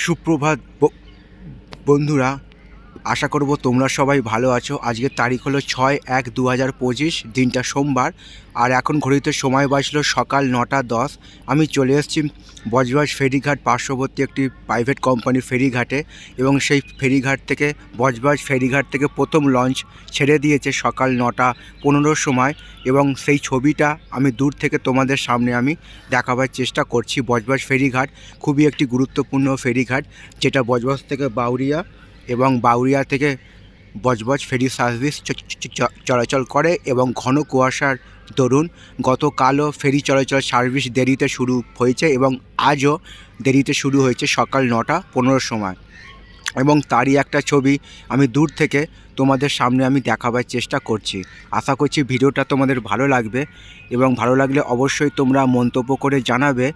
সুপ্রভাত বন্ধুরা আশা করব তোমরা সবাই ভালো আছো। আজকের তারিখ হলো ছয় এক দু হাজার পঁচিশ, দিনটা সোমবার। আর এখন ঘড়িতে সময় বাজলো সকাল নটা দশ। আমি চলে এসেছি বজবাজ ফেরিঘাট পার্শ্ববর্তী একটি প্রাইভেট কোম্পানির ফেরিঘাটে এবং সেই ফেরিঘাট থেকে বজবাজ ফেরিঘাট থেকে প্রথম লঞ্চ ছেড়ে দিয়েছে সকাল নটা পনেরোর সময় এবং সেই ছবিটা আমি দূর থেকে তোমাদের সামনে আমি দেখাবার চেষ্টা করছি। বজবাজ ফেরিঘাট খুবই একটি গুরুত্বপূর্ণ ফেরিঘাট, যেটা বজবজ থেকে বাউরিয়া এবং বাউরিয়া থেকে বজবজ ফেরি সার্ভিস চলাচল করে এবং ঘন কুয়াশার দরুন গতকালও ফেরি চলাচল সার্ভিস দেরিতে শুরু হয়েছে এবং আজও দেরিতে শুরু হয়েছে সকাল নটা পনেরোর সময়। এবং তারই একটা ছবি আমি দূর থেকে তোমাদের সামনে আমি দেখাবার চেষ্টা করছি। আশা করছি ভিডিওটা তোমাদের ভালো লাগবে এবং ভালো লাগলে অবশ্যই তোমরা মন্তব্য করে জানাবে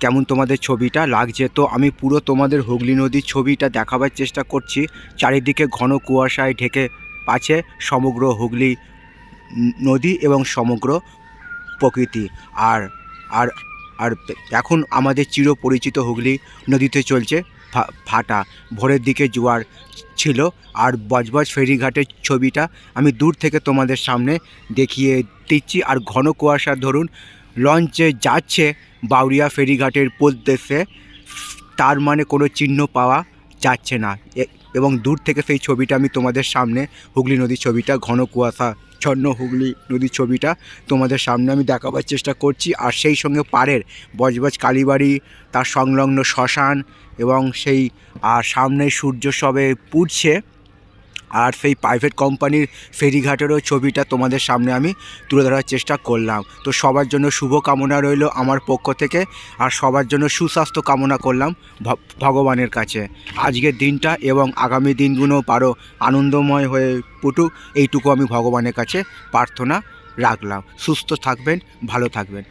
কেমন তোমাদের ছবিটা লাগছে? তো আমি পুরো তোমাদের হুগলি নদীর ছবিটা দেখাবার চেষ্টা করছি। চারিদিকে ঘন কুয়াশায় ঢেকে আছে সমগ্র হুগলি নদী এবং সমগ্র প্রকৃতি। আর আর আর এখন আমাদের চিরপরিচিত হুগলি নদীতে চলছে ফাটা। ভোরের দিকে জোয়ার ছিল আর বজবজ ফেরিঘাটের ছবিটা আমি দূর থেকে তোমাদের সামনে দেখিয়ে দিচ্ছি। আর ঘন কুয়াশার ধরুন লঞ্চে যাচ্ছে বাউরিয়া ফেরিঘাটের উদ্দেশ্যে তার মানে কোনো চিহ্ন পাওয়া যাচ্ছে না। এবং দূর থেকে সেই ছবিটা আমি তোমাদের সামনে, হুগলি নদীর ছবিটা, ঘন কুয়াশা ছন্ন হুগলি নদীর ছবিটা তোমাদের সামনে আমি দেখাবার চেষ্টা করছি। আর সেই সঙ্গে পাড়ের বজবজ কালীবাড়ি, তার সংলগ্ন শ্মশান এবং সেই, আর সামনে সূর্য সবে পুড়ছে। আর সেই প্রাইভেট কোম্পানির ফেরিঘাটেরও ছবিটা তোমাদের সামনে আমি তুলে ধরার চেষ্টা করলাম। তো সবার জন্য শুভ কামনা রইল আমার পক্ষ থেকে আর সবার জন্য সুস্বাস্থ্য কামনা করলাম ভগবানের কাছে। আজকের দিনটা এবং আগামী দিনগুলো পারো আনন্দময় হয়ে পুটুক। এইটুকু আমি ভগবানের কাছে প্রার্থনা রাখলাম। সুস্থ থাকবেন, ভালো থাকবেন।